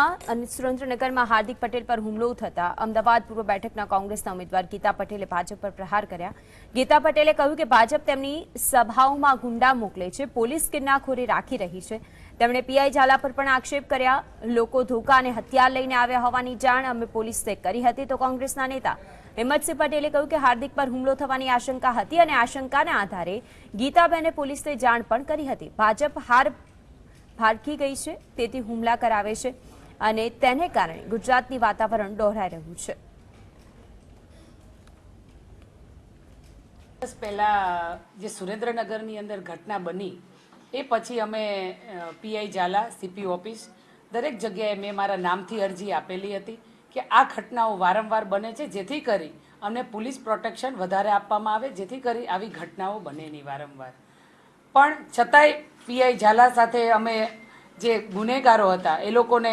અને સુરેન્દ્રનગરમાં હાર્દિક પટેલ પર હુમલો થતા અમદાવાદ પૂર્વ બેઠકના કોંગ્રેસના ઉમેદવાર ગીતા પટેલે ભાજપ પર પ્રહાર કર્યા. ગીતા પટેલે કહ્યું કે ભાજપ તેમની સભાઓમાં ગુંડા મોકલે છે, પોલીસ કિન્નાખોરી રાખી રહી છે. તેમણે પીઆઈ ઝાલા પર પણ આક્ષેપ કર્યા. લોકો ધોકા અને હથિયાર લઈને આવ્યા હોવાની જાણ અમે પોલીસે કરી હતી તો કોંગ્રેસના નેતા હિંમતસિંહ પટેલે કહ્યું કે હાર્દિક પર હુમલો થવાની આશંકા હતી અને આશંકાના આધારે ગીતાબેને પોલીસને જાણ પણ કરી હતી. ભાજપ હાર ભારખી ગઈ છે, તેથી હુમલા કરાવે છે. અને તેને કારણે ગુજરાતની વાતાવરણ ડહોરાઈ રહ્યું છે. દિવસ પહેલાં જે સુરેન્દ્રનગરની અંદર ઘટના બની, એ પછી અમે પીઆઈ ઝાલા સીપી ઓફિસ, દરેક જગ્યાએ મેં મારા નામથી અરજી આપેલી હતી કે આ ઘટનાઓ વારંવાર બને છે, જેથી કરી અમને પોલીસ પ્રોટેક્શન વધારે આપવામાં આવે, જેથી કરી આવી ઘટનાઓ બને નહીં વારંવાર. પણ છતાંય પીઆઈ ઝાલા સાથે અમે જે ગુનેગારો હતા એ લોકોને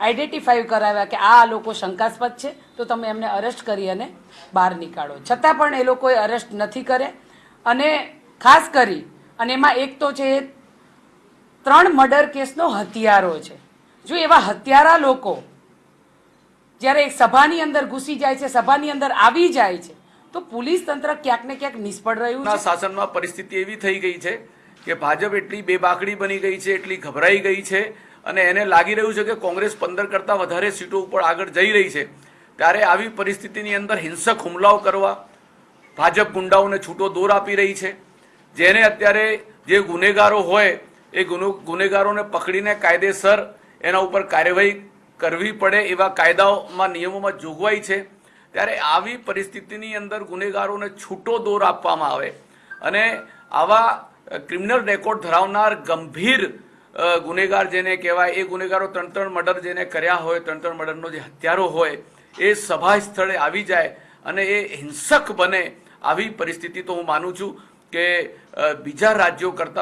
આઈડેન્ટિફાઈ કરાવ્યા કે આ લોકો શંકાસ્પદ છે તો તમે એમને અરેસ્ટ કરી અને બહાર નીકાળો. છતાં પણ એ લોકોએ અરેસ્ટ નથી કરે અને ખાસ કરી અને એમાં એક તો છે ત્રણ મર્ડર કેસનો હત્યારો છે. જો એવા હત્યારા લોકો જ્યારે એક સભાની અંદર ઘૂસી જાય છે સભાની અંદર આવી જાય છે તો પોલીસ તંત્ર ક્યાંક ને ક્યાંક નિષ્ફળ રહ્યું શાસનમાં પરિસ્થિતિ એવી થઈ ગઈ છે કે ભાજપ એટલી બેબાકડી બની ગઈ છે, એટલી ગભરાઈ ગઈ છે અને એને લાગી રહ્યું છે કે કોંગ્રેસ પંદર કરતાં વધારે સીટો ઉપર આગળ જઈ રહી છે. ત્યારે આવી પરિસ્થિતિની અંદર હિંસક હુમલાઓ કરવા, ભાજપ ગુંડાઓને છૂટો દોર આપી રહી છે. જેને અત્યારે જે ગુનેગારો હોય, એ ગુનો ગુનેગારોને પકડીને કાયદેસર એના ઉપર કાર્યવાહી કરવી પડે એવા કાયદાઓમાં નિયમોમાં જોગવાઈ છે. ત્યારે આવી પરિસ્થિતિની અંદર ગુનેગારોને છૂટો દોર આપવામાં આવે. અને આવા ક્રિમિનલ રેકોર્ડ ધરાવનાર ગંભીર ગુનેગાર જેને કહેવાય, એ ગુનેગારો ત્રણ ત્રણ મર્ડર જેને કર્યા હોય ત્રણ ત્રણ મર્ડરનો જે હત્યારો હોય, એ સભા સ્થળે આવી જાય અને એ હિંસક બને, આવી પરિસ્થિતિ તો હું માનું છું કે બીજા રાજ્યો કરતાં